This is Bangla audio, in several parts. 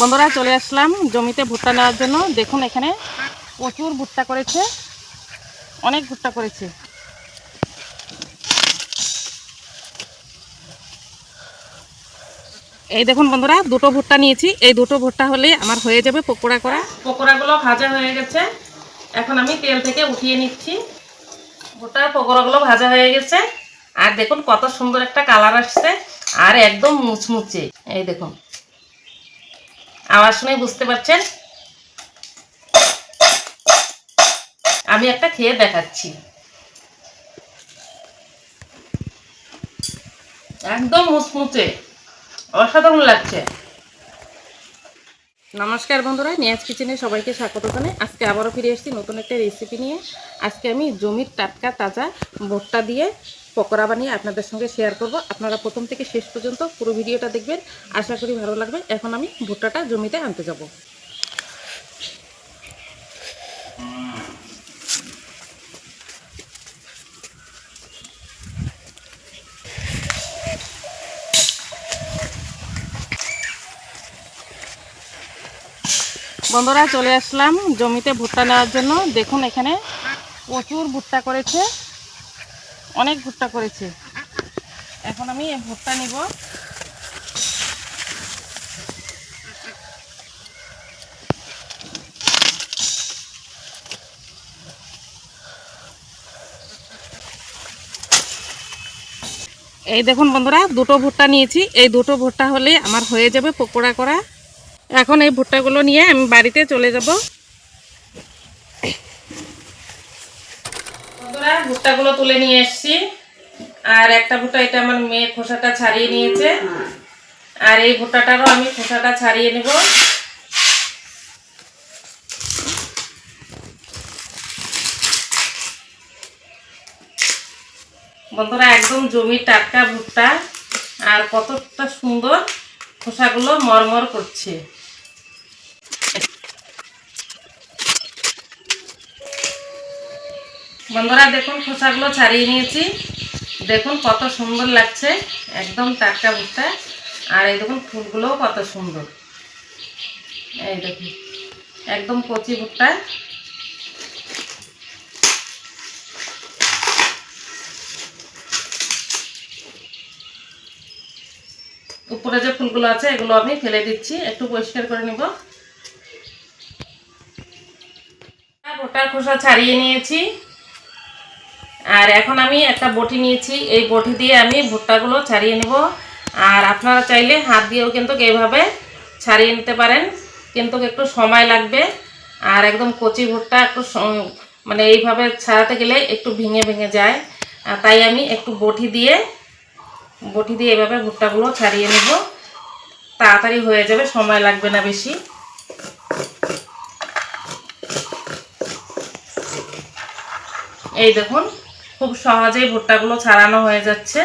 বন্ধুরা চলে আসলাম জমিতে ভুট্টা নেওয়ার জন্য। দেখুন এখানে প্রচুর ভুট্টা করেছে। অনেক ভুট্টা করেছে। এই দেখুন বন্ধুরা, দুটো ভুট্টা নিয়েছি। এই দুটো ভুট্টা হলে আমার হয়ে যাবে পকোড়া করা। পকোড়াগুলো ভাজা হয়ে গেছে। এখন আমি তেল থেকে উঠিয়ে নিচ্ছি। ভুট্টার পকোড়াগুলো ভাজা হয়ে গেছে। আর দেখুন কত সুন্দর একটা কালার আসছে। আর একদম মুচমুচে। এই দেখুন। আওয়াজ শুনে বুঝতে পারছেন? আমি একটা খেয়ে দেখাচ্ছি। একদম মুচমুচে অসাধারণ লাগছে। নমস্কার বন্ধুরা, নিয়াজ কিচেনে সবাইকে স্বাগত জানাই। আজকে আবারও ফিরে এসেছি নতুন একটা রেসিপি নিয়ে। আজকে আমি জমির টাটকা তাজা ভুট্টা দিয়ে পকোড়া বানিয়ে আপনাদের সঙ্গে শেয়ার করব। আপনারা প্রথম থেকে শেষ পর্যন্ত পুরো ভিডিওটা দেখবেন। আশা করি ভালো লাগবে। এখন আমি ভুট্টাটা জমিতে আনতে যাব। বন্ধুরা চলে আসলাম জমিতে ভুট্টা নেওয়ার জন্য। দেখুন এখানে প্রচুর ভুট্টা করেছে, অনেক ভুট্টা করেছে। এখন আমি ভুট্টা নিব। এই দেখুন বন্ধুরা, দুটো ভুট্টা নিয়েছি। এই দুটো ভুট্টা হলে আমার হয়ে যাবে পকোড়া করা। এখন এই ভুট্টাগুলো নিয়ে আমি বাড়িতে চলে যাব। ভুট্টাগুলো তুলে নিয়ে এসেছি। আর একটা ভুট্টা, এটা আমার মেয়ে খোসাটা ছাড়িয়ে নিয়েছে। আর এই ভুট্টাটারও আমি খোসাটা ছাড়িয়ে নেব। বন্ধুরা, একদম জমির টাটকা ভুট্টা। আর কতটা সুন্দর খোসাগুলো মরমর করছে। বন্ধুরা, দেখুন খোসাগুলো ছাড়িয়ে নিয়েছি। দেখুন কত সুন্দর লাগছে, একদম টাটকা ভুট্টা। আর এই দেখুন ফুলগুলোও কত সুন্দর। এই দেখুন, একদম কচি ভুট্টা। উপরে যে ফুলগুলো আছে, এগুলো আমি ফেলে দিচ্ছি, একটু পরিষ্কার করে নিব। ভুট্টার খোসা ছাড়িয়ে নিয়েছি। আর এখন আমি একটা বটি নিয়েছি। এই বটি দিয়ে আমি ভুট্টাগুলো ছাড়িয়ে নেব। আর আপনারা চাইলে হাত দিয়েও কিন্তু এইভাবে ছাড়িয়ে নিতে পারেন। কিন্তু একটু সময় লাগবে। আর একদম কচি ভুট্টা একটু মানে এইভাবে ছাড়াতে গেলে একটু ভেঙে ভেঙে যায়। আর তাই আমি একটু বটি দিয়ে বটি দিয়ে এভাবে ভুট্টাগুলো ছাড়িয়ে নেব। তাড়াতাড়ি হয়ে যাবে, সময় লাগবে না বেশি। এই দেখুন খুব সহজেই ভুট্টাগুলো ছাড়ানো হয়ে যাচ্ছে।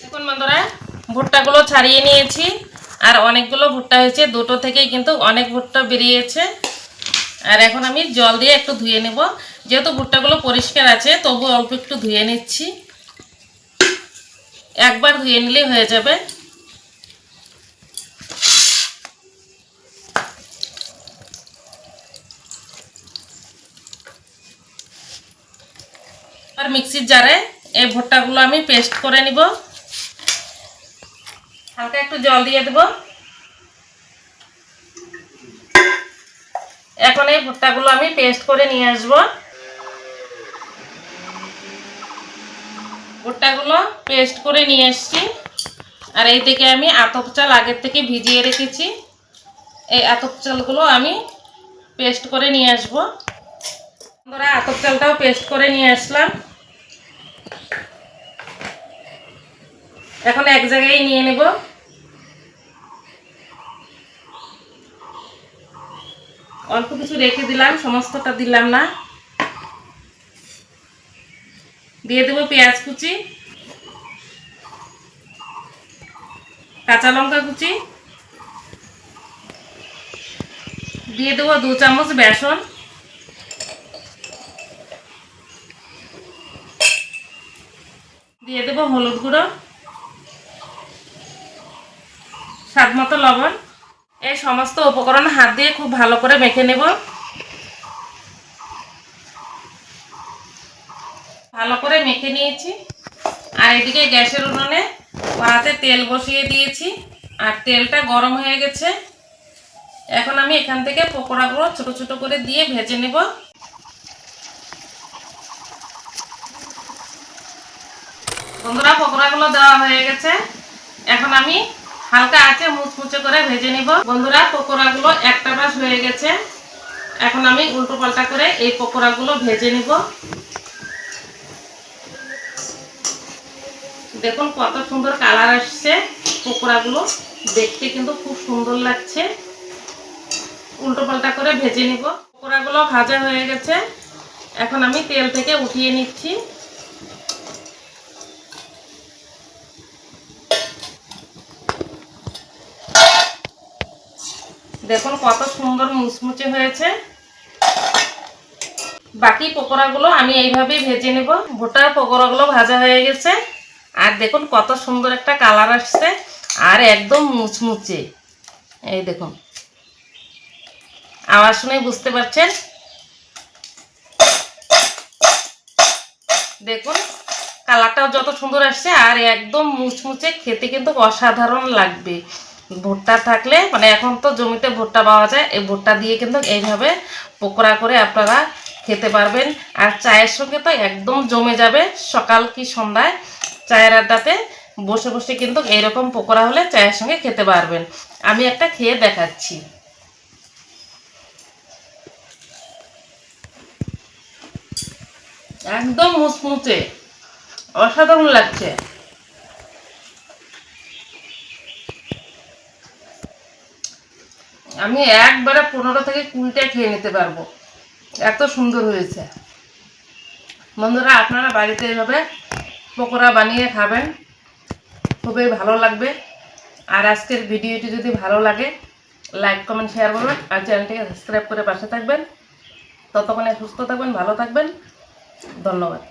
দেখুন বন্ধুরা, ভুট্টাগুলো ছাড়িয়ে নিয়েছি, আর অনেকগুলো ভুট্টা হয়েছে। দুটো থেকেই কিন্তু অনেক ভুট্টা বেরিয়েছে। আর এখন আমি জল দিয়ে একটু ধুয়ে নেব। যেহেতু ভুট্টাগুলো পরিষ্কার আছে তবু অল্প একটু ধুয়ে নিচ্ছি। একবার ধুয়ে নিলেই হয়ে যাবে। মিক্সির জারে এই ভুট্টাগুলো আমি পেস্ট করে নিব। হালকা একটু জল দিয়ে দেব। এখন এই ভুট্টাগুলো আমি পেস্ট করে নিয়ে আসব। ভুট্টাগুলো পেস্ট করে নিয়ে এসছি। আর এই থেকে আমি আতপ চাল আগের থেকে ভিজিয়ে রেখেছি। এই আতপ চালগুলো আমি পেস্ট করে নিয়ে আসব। ধরা আতপ চালটাও পেস্ট করে নিয়ে আসলাম। এখন এক জায়গায় নিয়ে নেব। অল্প কিছু রেখে দিলাম, সমস্তটা দিলাম না। দিয়ে দেবো পেঁয়াজ কুচি, কাঁচা লঙ্কা কুচি, দিয়ে দেবো দু চামচ বেসন। দিয়ে দেবো হলুদ গুঁড়ো। স্বাদ মতো লবণ। এই সমস্ত উপকরণ হাত দিয়ে খুব ভালো করে মেখে নেব। ভালো করে মেখে নিয়েছি। আর এদিকে গ্যাসের উনুনে কড়াতে তেল বসিয়ে দিয়েছি। আর তেলটা গরম হয়ে গেছে। এখন আমি এখান থেকে পকোড়াগুলো ছোট ছোট করে দিয়ে ভেজে নেব। বন্ধুরা, পকোড়াগুলো দেওয়া হয়ে গেছে। এখন আমি হালকা আছে মুচমুচে করে ভেজে নিব। বন্ধুরা, পকোড়াগুলো একটা পাশ হয়ে গেছে। এখন আমি উল্টো পাল্টা করে এই পকোড়াগুলো ভেজে নিব। দেখুন কত সুন্দর কালার আসছে পকোড়াগুলো। দেখতে কিন্তু খুব সুন্দর লাগছে। উল্টো পাল্টা করে ভেজে নিব। পকোড়াগুলো ভাজা হয়ে গেছে। এখন আমি তেল থেকে উঠিয়ে নিচ্ছি। দেখুন কত সুন্দর মুচমুচে হয়েছে। বাকি পকোড়াগুলো আমি এইভাবেই ভেজে নেব। ভুট্টার পকোড়াগুলো ভাজা হয়ে গেছে। আর দেখুন কত সুন্দর একটা কালার আসছে আর একদম মুচমুচে। এই দেখুন। আওয়াজ শুনে বুঝতে পারছেন? দেখুন, কালারটাও যত সুন্দর আসছে আর একদম মুচমুচে, খেতে কিন্তু অসাধারণ লাগবে। ভুট্টা থাকলে মানে এখন তো জমিতে ভুট্টা পাওয়া যায়, এই ভুট্টা দিয়ে কিন্তু এইভাবে পকোড়া করে আপনারা খেতে পারবেন। আর চায়ের সঙ্গে তো একদম জমে যাবে সকাল কি সন্ধ্যায়। চায়ের আড্ডাতে বসে বসে কিন্তু এইরকম পকোড়া হলে চায়ের সঙ্গে খেতে পারবেন। আমি একটা খেয়ে দেখাচ্ছি। একদম মুচমুচে, অসাধারণ লাগছে। আমি একবারে পনেরো থেকে কুড়িটা খেয়ে নিতে পারব। এত সুন্দর হয়েছে। বন্ধুরা, আপনারা বাড়িতে এভাবে পকোড়া বানিয়ে খাবেন। খুবই ভালো লাগবে। আর আজকের ভিডিওটি যদি ভালো লাগে, লাইক, কমেন্ট, শেয়ার করবেন আর চ্যানেলটিকে সাবস্ক্রাইব করে পাশে থাকবেন। ততক্ষণে সুস্থ থাকবেন, ভালো থাকবেন। ধন্যবাদ।